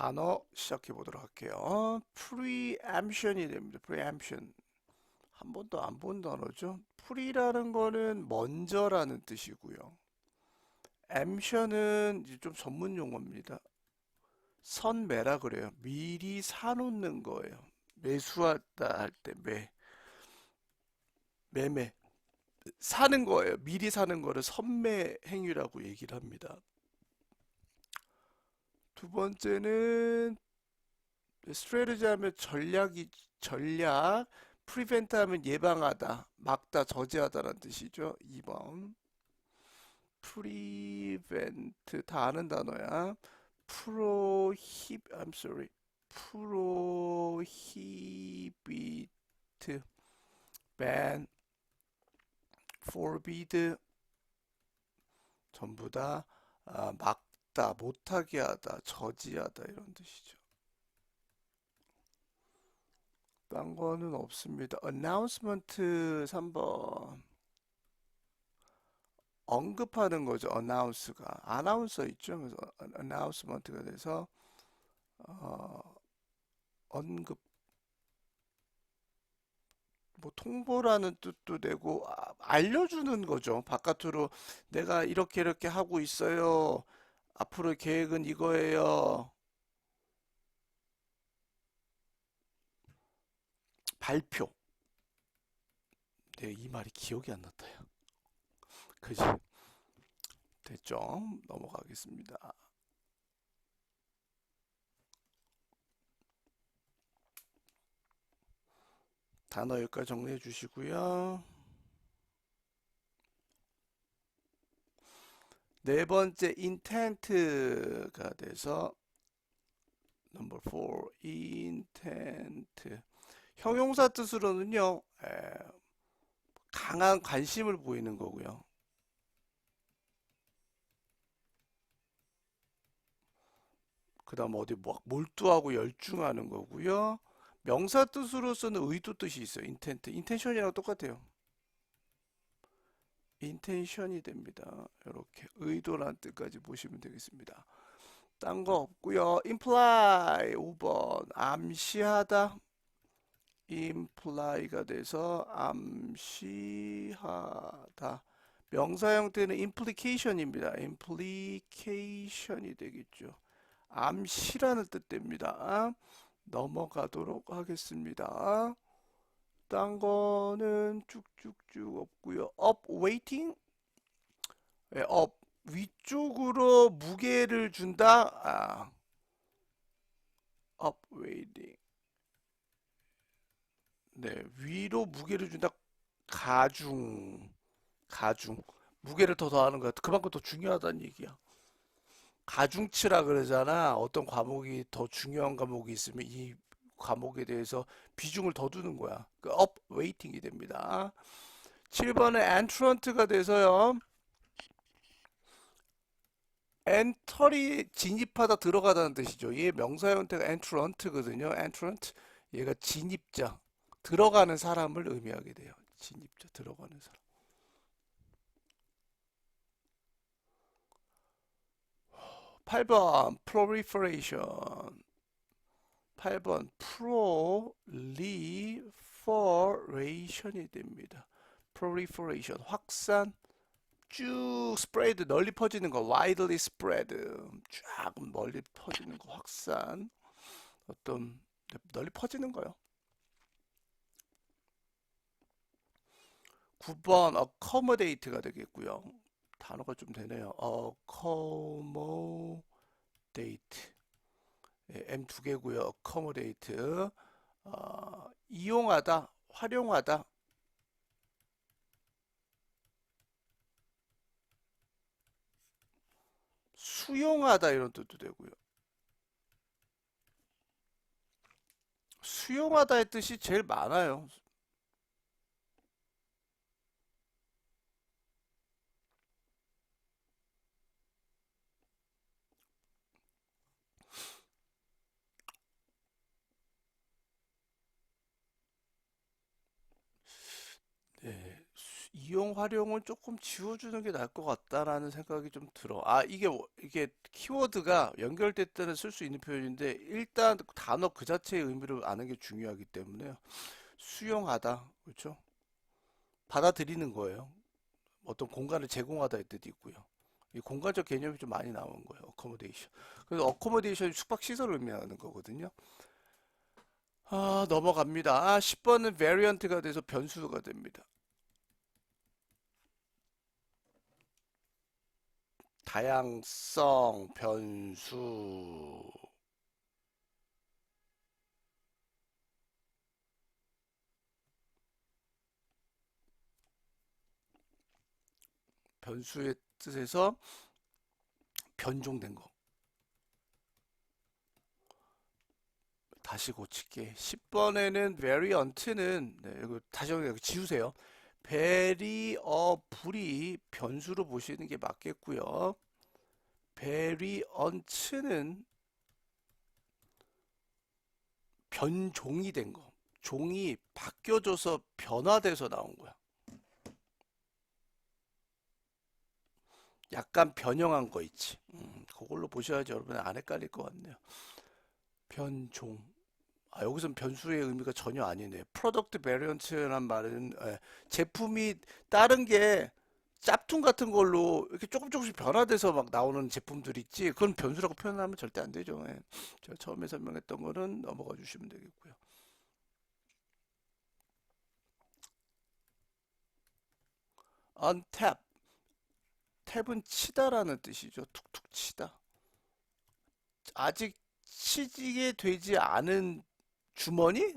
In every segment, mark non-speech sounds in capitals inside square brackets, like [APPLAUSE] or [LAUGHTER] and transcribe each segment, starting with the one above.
단어 시작해 보도록 할게요. preemption이 됩니다. preemption. 한 번도 안 본 단어죠. pre라는 거는 먼저라는 뜻이고요. emption은 좀 전문 용어입니다. 선매라 그래요. 미리 사놓는 거예요. 매수하다 할 때 매. 매매. 사는 거예요. 미리 사는 거를 선매 행위라고 얘기를 합니다. 두 번째는 스트레티지 하면 전략이 전략, 프리벤트 하면 예방하다, 막다, 저지하다라는 뜻이죠. 2번. 프리벤트 다 아는 단어야. 프로힙 I'm sorry. 프로히비트 ban forbid 전부 다 아, 막 다, 못하게 하다, 저지하다 이런 뜻이죠. 딴 거는 없습니다. announcement 3번 언급하는 거죠. announce가 아나운서 있죠. 그래서 announcement가 돼서 어, 언급 뭐 통보라는 뜻도 되고 아, 알려주는 거죠. 바깥으로 내가 이렇게 이렇게 하고 있어요. 앞으로 계획은 이거예요. 발표. 네, 이 말이 기억이 안 났다요. 그지? 됐죠? 넘어가겠습니다. 단어 여기까지 정리해 주시고요. 네 번째 intent가 돼서 number four intent 형용사 뜻으로는요 에, 강한 관심을 보이는 거고요. 그 다음 어디 뭐 몰두하고 열중하는 거고요. 명사 뜻으로서는 의도 뜻이 있어요. 인텐트. 인텐션이랑 똑같아요. 인텐션이 됩니다. 이렇게 의도란 뜻까지 보시면 되겠습니다. 딴 거 없고요. imply 5번 암시하다. imply가 돼서 암시하다. 명사 형태는 implication입니다. implication이 되겠죠. 암시라는 뜻 됩니다. 넘어가도록 하겠습니다. 딴 거는 쭉쭉쭉 없고요. up waiting. 네, up 위쪽으로 무게를 준다. 아, up waiting. 네, 위로 무게를 준다. 가중. 가중. 무게를 더 더하는 거야. 그만큼 더 중요하다는 얘기야. 가중치라 그러잖아. 어떤 과목이 더 중요한 과목이 있으면 이 과목에 대해서 비중을 더 두는 거야. 그 up weighting이 됩니다. 7번에 entrant가 돼서요. 엔터리 진입하다 들어가다는 뜻이죠. 얘 명사 형태가 entrant거든요. entrant 얘가 진입자 들어가는 사람을 의미하게 돼요. 진입자 들어가는 사람. 8번 proliferation 8번 proliferation이 됩니다. proliferation 확산 쭉 spread 널리 퍼지는 거 widely spread 쫙 멀리 퍼지는 거 확산 어떤 널리 퍼지는 거요. 9번 accommodate가 되겠고요. 단어가 좀 되네요. accommodate. 예, M 두 개고요. accommodate. 어, 이용하다, 활용하다. 수용하다 이런 뜻도 되고요. 수용하다의 뜻이 제일 많아요. 네, 이용 활용은 조금 지워주는 게 나을 것 같다라는 생각이 좀 들어. 아, 이게, 뭐- 이게 키워드가 연결될 때는 쓸 수 있는 표현인데, 일단 단어 그 자체의 의미를 아는 게 중요하기 때문에요. 수용하다. 그렇죠? 받아들이는 거예요. 어떤 공간을 제공하다의 뜻이 있고요. 이 공간적 개념이 좀 많이 나온 거예요. 어코모데이션. 그래서 어코모데이션이 숙박 시설을 의미하는 거거든요. 아, 넘어갑니다. 아, 10번은 variant가 돼서 변수가 됩니다. 다양성 변수 변수의 뜻에서 변종된 거. 다시 고칠게. 10번에는 variant는 네, 이거 다시 여기 지우세요. Variable이 변수로 보시는 게 맞겠고요. variant는 변종이 된 거. 종이 바뀌어져서 변화돼서 나온 거야. 약간 변형한 거 있지. 음, 그걸로 보셔야지 여러분 안 헷갈릴 것 같네요. 변종. 아, 여기선 변수의 의미가 전혀 아니네. 프로덕트 베리언트란 말은 예, 제품이 다른 게 짭퉁 같은 걸로 이렇게 조금 조금씩 변화돼서 막 나오는 제품들 있지. 그건 변수라고 표현하면 절대 안 되죠. 예. 제가 처음에 설명했던 거는 넘어가 주시면 되겠고요. untap. 탭은 치다라는 뜻이죠. 툭툭 치다. 아직 치게 되지 않은 주머니?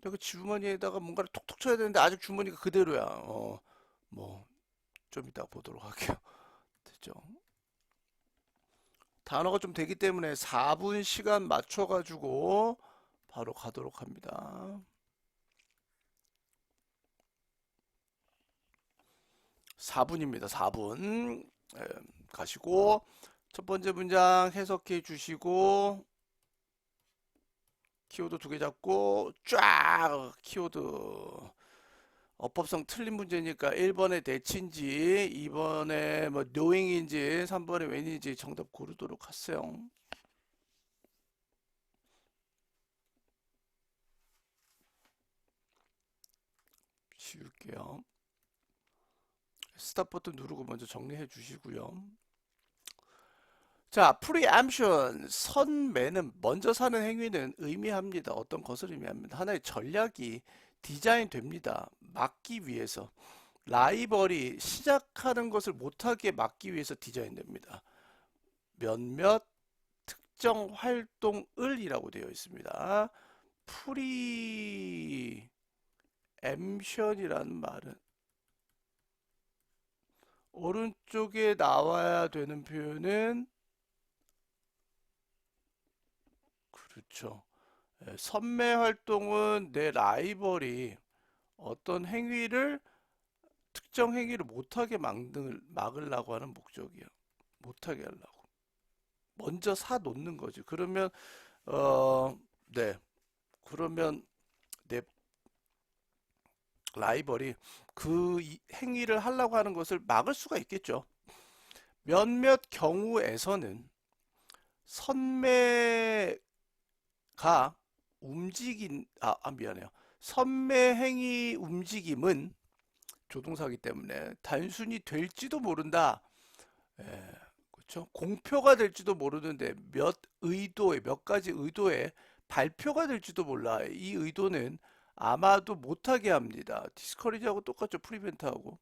내가 주머니에다가 뭔가를 톡톡 쳐야 되는데 아직 주머니가 그대로야. 어, 뭐, 좀 이따 보도록 할게요. [LAUGHS] 됐죠? 단어가 좀 되기 때문에 4분 시간 맞춰가지고 바로 가도록 합니다. 4분입니다. 4분. 예, 가시고, 첫 번째 문장 해석해 주시고, 키워드 두 개 잡고, 쫙! 키워드. 어법성 틀린 문제니까 1번에 대치인지, 2번에 뭐 knowing인지, 3번에 when인지 정답 고르도록 하세요. 지울게요. 스탑 버튼 누르고 먼저 정리해 주시고요. 자, preemption, 선매는 먼저 사는 행위는 의미합니다. 어떤 것을 의미합니다. 하나의 전략이 디자인됩니다. 막기 위해서. 라이벌이 시작하는 것을 못하게 막기 위해서 디자인됩니다. 몇몇 특정 활동을 이라고 되어 있습니다. preemption이라는 말은 오른쪽에 나와야 되는 표현은 그렇죠. 예, 선매 활동은 내 라이벌이 어떤 행위를 특정 행위를 못하게 막을, 막으려고 하는 목적이야. 못하게 하려고. 먼저 사 놓는 거지. 그러면 어, 네. 그러면 내 라이벌이 그 이- 행위를 하려고 하는 것을 막을 수가 있겠죠. 몇몇 경우에서는 선매 가 움직인, 아, 아, 미안해요. 선매 행위 움직임은 조동사기 때문에 단순히 될지도 모른다. 예, 그렇죠. 공표가 될지도 모르는데 몇 의도의, 몇 가지 의도의 발표가 될지도 몰라. 이 의도는 아마도 못하게 합니다. 디스커리지하고 똑같죠. 프리벤트하고.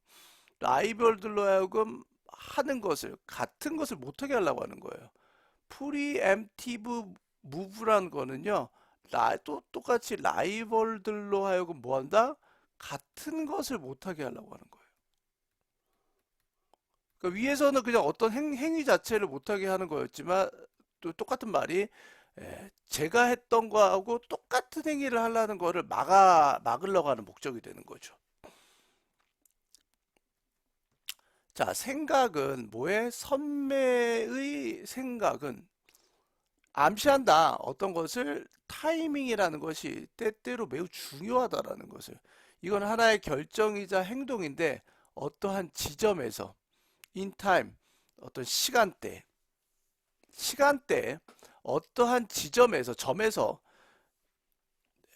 라이벌들로 하여금 하는 것을, 같은 것을 못하게 하려고 하는 거예요. 프리엠티브 무브란 거는요, 라, 또, 똑같이 라이벌들로 하여금 뭐 한다? 같은 것을 못하게 하려고 하는 거예요. 그러니까 위에서는 그냥 어떤 행, 행위 자체를 못하게 하는 거였지만, 또 똑같은 말이, 예, 제가 했던 거하고 똑같은 행위를 하려는 거를 막아, 막으려고 하는 목적이 되는 거죠. 자, 생각은 뭐에? 선매의 생각은 암시한다. 어떤 것을 타이밍이라는 것이 때때로 매우 중요하다라는 것을. 이건 하나의 결정이자 행동인데 어떠한 지점에서 in time 어떤 시간대 시간대 어떠한 지점에서 점에서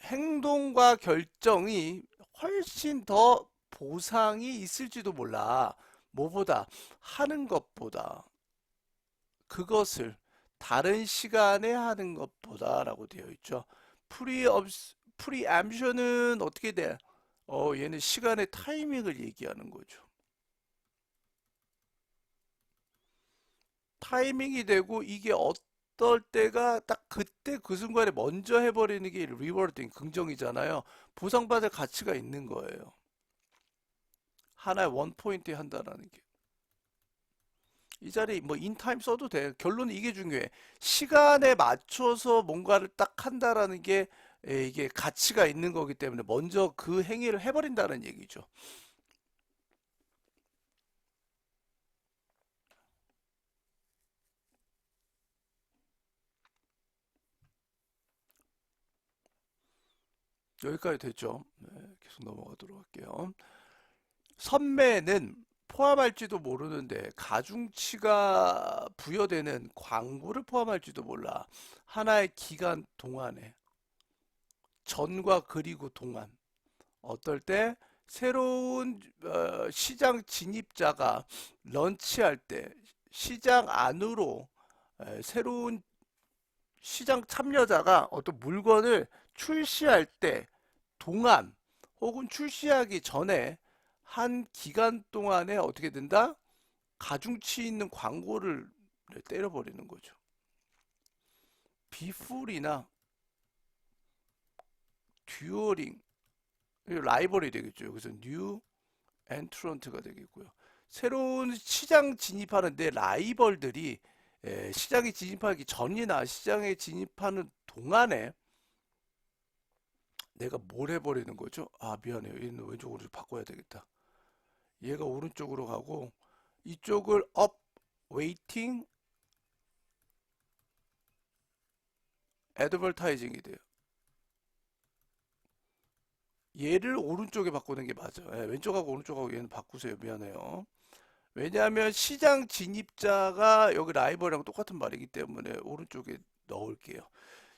행동과 결정이 훨씬 더 보상이 있을지도 몰라. 뭐보다 하는 것보다 그것을 다른 시간에 하는 것보다라고 되어 있죠. 프리 프리암션은 어떻게 돼? 어, 얘는 시간의 타이밍을 얘기하는 거죠. 타이밍이 되고 이게 어떨 때가 딱 그때 그 순간에 먼저 해버리는 게 리워딩 긍정이잖아요. 보상받을 가치가 있는 거예요. 하나의 원 포인트에 한다라는 게. 이 자리 뭐 인타임 써도 돼. 결론은 이게 중요해. 시간에 맞춰서 뭔가를 딱 한다라는 게 에, 이게 가치가 있는 거기 때문에 먼저 그 행위를 해버린다는 얘기죠. 여기까지 됐죠. 네, 계속 넘어가도록 할게요. 선매는 포함할지도 모르는데 가중치가 부여되는 광고를 포함할지도 몰라. 하나의 기간 동안에 전과 그리고 동안 어떨 때 새로운 어, 시장 진입자가 런치할 때 시장 안으로 에, 새로운 시장 참여자가 어떤 물건을 출시할 때 동안 혹은 출시하기 전에 한 기간 동안에 어떻게 된다? 가중치 있는 광고를 때려버리는 거죠. 비풀이나 듀어링 라이벌이 되겠죠. 여기서 뉴 엔트런트가 되겠고요. 새로운 시장 진입하는데 라이벌들이 에, 시장에 진입하기 전이나 시장에 진입하는 동안에 내가 뭘 해버리는 거죠? 아 미안해요. 얘는 왼쪽으로 바꿔야 되겠다. 얘가 오른쪽으로 가고 이쪽을 up waiting advertising이 돼요. 얘를 오른쪽에 바꾸는 게 맞아. 예, 왼쪽하고 오른쪽하고 얘는 바꾸세요. 미안해요. 왜냐하면 시장 진입자가 여기 라이벌이랑 똑같은 말이기 때문에 오른쪽에 넣을게요.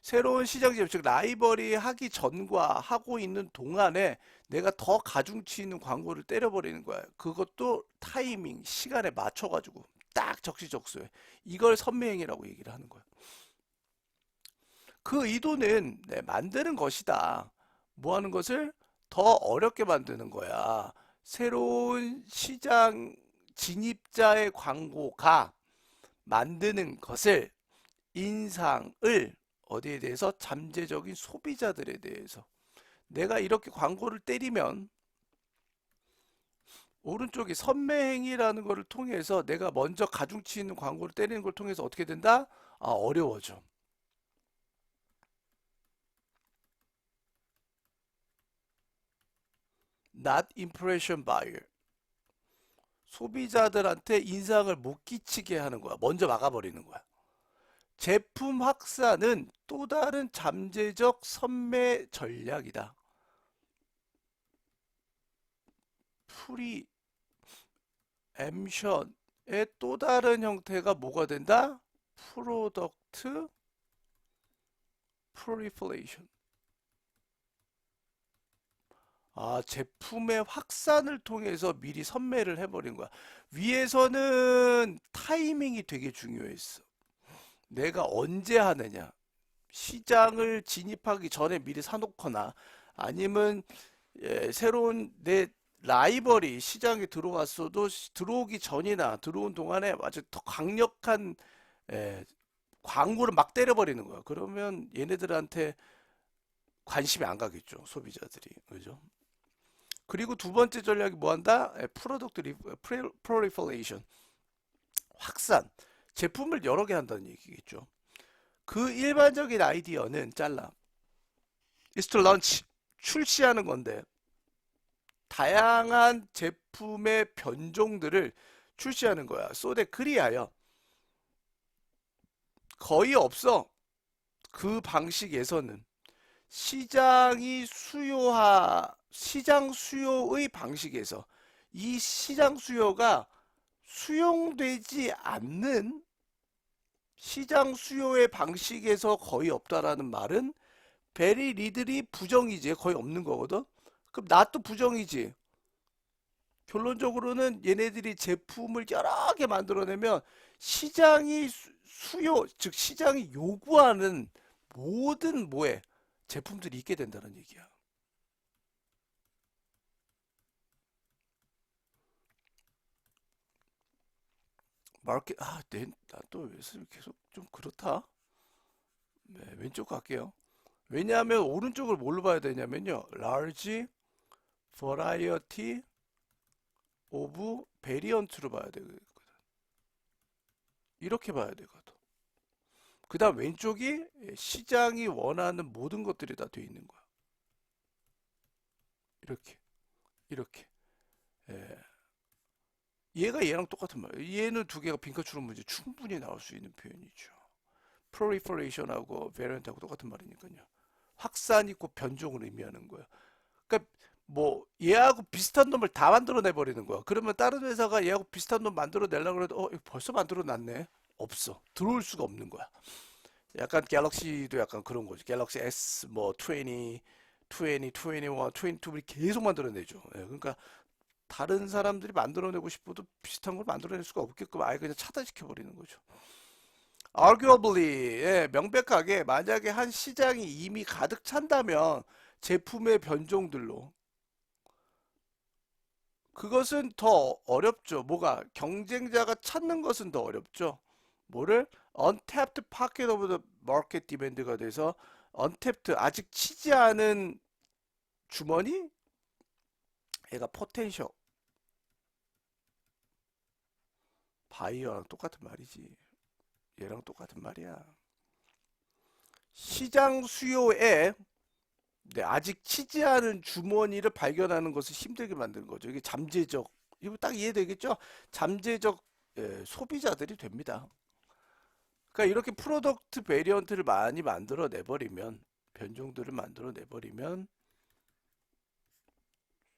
새로운 시장 진입, 즉 라이벌이 하기 전과 하고 있는 동안에 내가 더 가중치 있는 광고를 때려버리는 거야. 그것도 타이밍, 시간에 맞춰가지고 딱 적시적소에 이걸 선매행이라고 얘기를 하는 거야. 그 의도는 네, 만드는 것이다. 뭐 하는 것을 더 어렵게 만드는 거야. 새로운 시장 진입자의 광고가 만드는 것을 인상을 어디에 대해서 잠재적인 소비자들에 대해서 내가 이렇게 광고를 때리면 오른쪽이 선매행이라는 것을 통해서 내가 먼저 가중치 있는 광고를 때리는 걸 통해서 어떻게 된다? 아, 어려워져. not impression buyer. 소비자들한테 인상을 못 끼치게 하는 거야. 먼저 막아버리는 거야. 제품 확산은 또 다른 잠재적 선매 전략이다. 프리 엠션의 또 다른 형태가 뭐가 된다? 프로덕트 프리플레이션. 아, 제품의 확산을 통해서 미리 선매를 해버린 거야. 위에서는 타이밍이 되게 중요했어. 내가 언제 하느냐. 시장을 진입하기 전에 미리 사놓거나 아니면 예, 새로운 내 라이벌이 시장에 들어왔어도 들어오기 전이나 들어온 동안에 아주 더 강력한 예, 광고를 막 때려버리는 거야. 그러면 얘네들한테 관심이 안 가겠죠. 소비자들이. 그죠? 그리고 두 번째 전략이 뭐 한다? 프로덕트 프로리플레이션. 확산. 제품을 여러 개 한다는 얘기겠죠. 그 일반적인 아이디어는 잘라. is to launch. 출시하는 건데 다양한 제품의 변종들을 출시하는 거야. 소대 그리하여 거의 없어. 그 방식에서는 시장이 수요하 시장 수요의 방식에서 이 시장 수요가 수용되지 않는 시장 수요의 방식에서 거의 없다라는 말은 베리 리들이 부정이지 거의 없는 거거든. 그럼 나또 부정이지. 결론적으로는 얘네들이 제품을 여러 개 만들어내면 시장이 수- 수요, 즉 시장이 요구하는 모든 뭐에 제품들이 있게 된다는 얘기야. 마켓 아, 내, 나또 계속 좀 그렇다. 네, 왼쪽 갈게요. 왜냐하면 오른쪽을 뭘로 봐야 되냐면요. large variety of variant로 봐야 되거든. 이렇게 봐야 되거든. 그 다음 왼쪽이 시장이 원하는 모든 것들이 다 돼 있는 거야. 이렇게, 이렇게. 예. 얘가 얘랑 똑같은 말이에요. 얘는 두 개가 빈칸추론 문제 충분히 나올 수 있는 표현이죠. proliferation하고 variant하고 똑같은 말이니까요. 확산 있고 변종을 의미하는 거야. 그러니까 뭐 얘하고 비슷한 놈을 다 만들어내 버리는 거야. 그러면 다른 회사가 얘하고 비슷한 놈 만들어 내려고 해도 어, 벌써 만들어 놨네. 없어. 들어올 수가 없는 거야. 약간 갤럭시도 약간 그런 거지. 갤럭시 S 뭐 20, 20, 21, 22를 계속 만들어내죠. 예, 그러니까 다른 사람들이 만들어내고 싶어도 비슷한 걸 만들어낼 수가 없게끔 아예 그냥 차단시켜 버리는 거죠. arguably 예, 명백하게 만약에 한 시장이 이미 가득 찬다면 제품의 변종들로 그것은 더 어렵죠. 뭐가 경쟁자가 찾는 것은 더 어렵죠. 뭐를 untapped pocket of the market demand가 돼서 untapped 아직 치지 않은 주머니 얘가 포텐셜 바이어랑 똑같은 말이지. 얘랑 똑같은 말이야. 시장 수요에 네, 아직 치지 않은 주머니를 발견하는 것을 힘들게 만드는 거죠. 이게 잠재적, 이거 딱 이해되겠죠? 잠재적 예, 소비자들이 됩니다. 그러니까 이렇게 프로덕트 베리언트를 많이 만들어 내버리면, 변종들을 만들어 내버리면,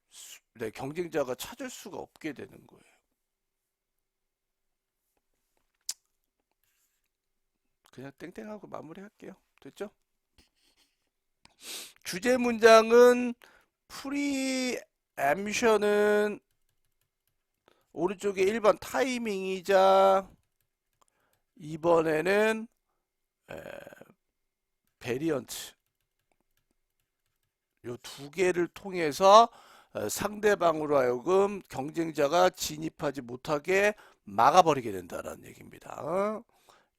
수- 네, 경쟁자가 찾을 수가 없게 되는 거예요. 그냥 땡땡하고 마무리할게요. 됐죠? 주제 문장은 프리엠션은 오른쪽에 1번 타이밍이자 2번에는 베리언트 요두 개를 통해서 어, 상대방으로 하여금 경쟁자가 진입하지 못하게 막아버리게 된다는 얘기입니다.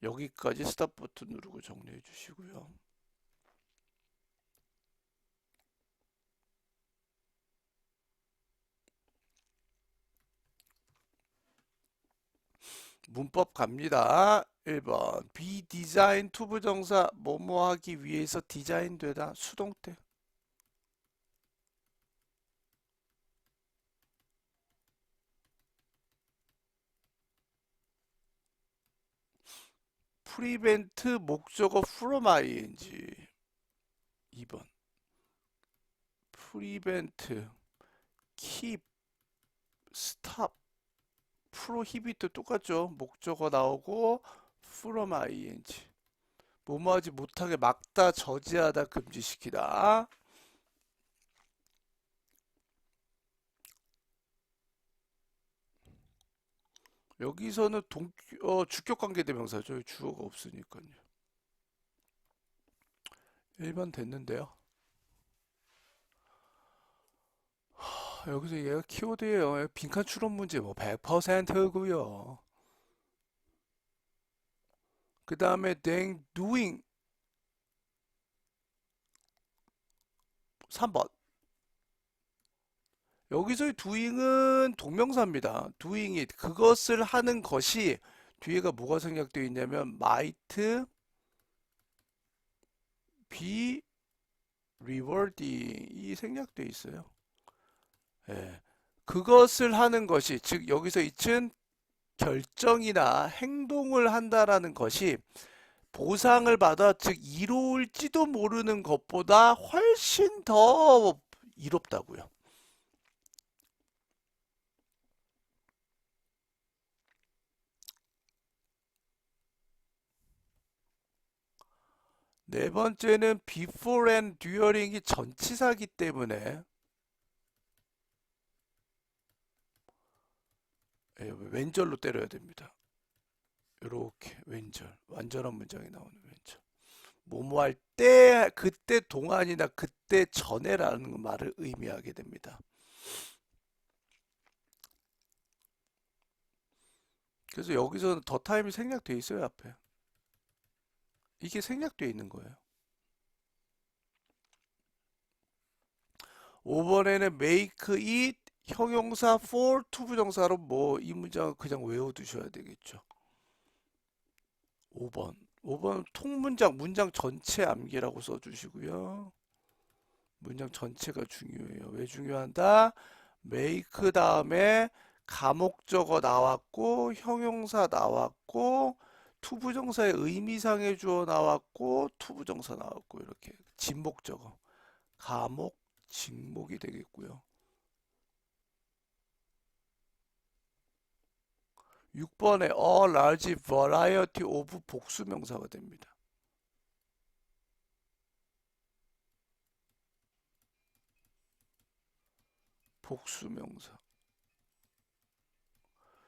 어? 여기까지 스탑 버튼 누르고 정리해 주시고요. 문법 갑니다. 1번 be design 투부정사 뭐뭐 하기 위해서 디자인되다 수동태 프리벤트 목적어 from ing. 2번. 프리벤트. keep stop. 프로히비트 똑같죠. 목적어 나오고 from ing. 뭐뭐 하지 못하게 막다 저지하다 금지시키다 여기서는 동, 어, 주격 관계 대명사죠. 주어가 없으니까요. 1번 됐는데요. 하, 여기서 얘가 키워드예요. 빈칸 추론 문제 뭐 100%고요. 그 다음에 then doing 3번 여기서의 doing은 동명사입니다. doing이 그것을 하는 것이 뒤에가 뭐가 생략되어 있냐면 might be rewarding 이 생략되어 있어요. 예. 그것을 하는 것이 즉 여기서 이친 결정이나 행동을 한다라는 것이 보상을 받아 즉 이로울지도 모르는 것보다 훨씬 더 이롭다고요. 네 번째는 before and during이 전치사기 때문에 예, 왼절로 때려야 됩니다. 이렇게 왼절 완전한 문장이 나오는 왼절 뭐뭐 할 때 그때 동안이나 그때 전에라는 말을 의미하게 됩니다. 그래서 여기서는 더 타임이 생략돼 있어요 앞에 이게 생략돼 있는 거예요. 5번에는 make it 형용사 for 투부정사로 뭐 이 문장은 그냥 외워두셔야 되겠죠. 5번. 5번 통문장, 문장 전체 암기라고 써주시고요. 문장 전체가 중요해요. 왜 중요한다? make 다음에 가목적어 나왔고, 형용사 나왔고, 투부정사의 의미상의 주어 나왔고, 투부정사 나왔고, 이렇게 진목적어. 가목, 직목이 되겠고요. 6번에 a large variety of 복수명사가 됩니다. 복수명사.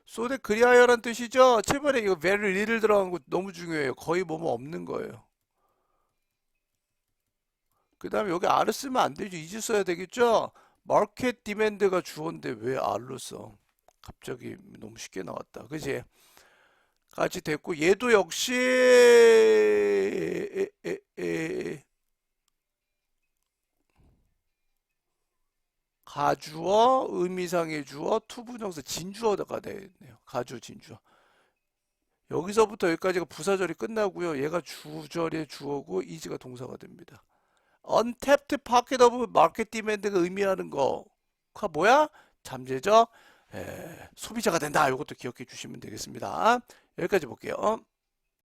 소대 그리하여란 뜻이죠. 7번에 이거 very little 들어간 거 너무 중요해요. 거의 뭐뭐 없는 거예요. 그 다음에 여기 R을 쓰면 안 되죠. 이즈 써야 되겠죠. 마켓 디맨드가 주어인데 왜 R로 써? 갑자기 너무 쉽게 나왔다. 그지? 같이 됐고 얘도 역시 에, 에, 에, 가주어, 의미상의 주어, 투부정사, 진주어가 되겠네요. 가주어, 진주어. 여기서부터 여기까지가 부사절이 끝나고요. 얘가 주절의 주어고 이즈가 동사가 됩니다. untapped pocket of market demand가 의미하는 거가 뭐야? 잠재적 에, 소비자가 된다. 이것도 기억해 주시면 되겠습니다. 여기까지 볼게요.